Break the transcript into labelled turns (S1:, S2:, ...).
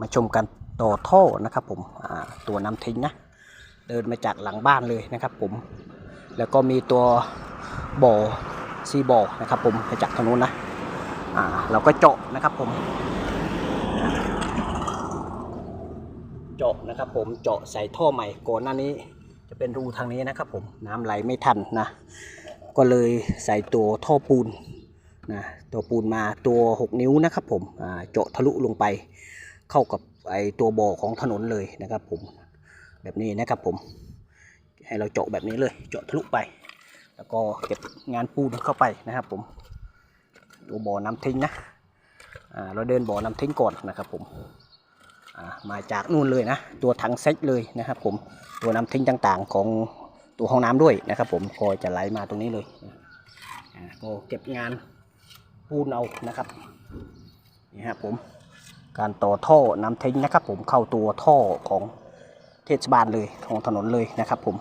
S1: มาชมกันต่อท่อนะครับผมตัวน้ำทิ้งนะเดินมาจากหลังบ้านเลยนะครับผมแล้วก็มีตัวบ่อซีบ่อนะครับผมมาจากทางนู้นนะเราก็เจาะนะครับผม เจาะนะครับผมเจาะใส่ท่อใหม่ก่อนหน้านี้ จะเป็นรูทางนี้นะครับผมน้ำไหลไม่ทันนะก็เลยใส่ตัวท่อปูนนะตัวปูนมาตัว 6 นิ้วนะครับผมเจาะทะลุลงไป เข้ากับไอตัวบ่อของถนนเลยนะครับผมแบบนี้นะครับผม ให้เราเจาะแบบนี้เลย เจาะทะลุไป แล้วก็เก็บงานปูนเข้าไปนะครับผมตัวบ่อน้ำทิ้งนะเราเดินบ่อน้ำทิ้งก่อนนะครับผมมาจากนู่นเลยนะ ตัวถังเซ็ตเลยนะครับผมตัวน้ำทิ้งต่างๆของตัวห้องน้ำด้วยนะครับผมก็จะไหลมาตรงนี้เลยก็เก็บงานปูนเอานะครับนี่ครับผม การต่อท่อน้ำทิ้งนะครับผมเข้าตัวท่อของเทศบาลเลยของถนนเลยนะครับผม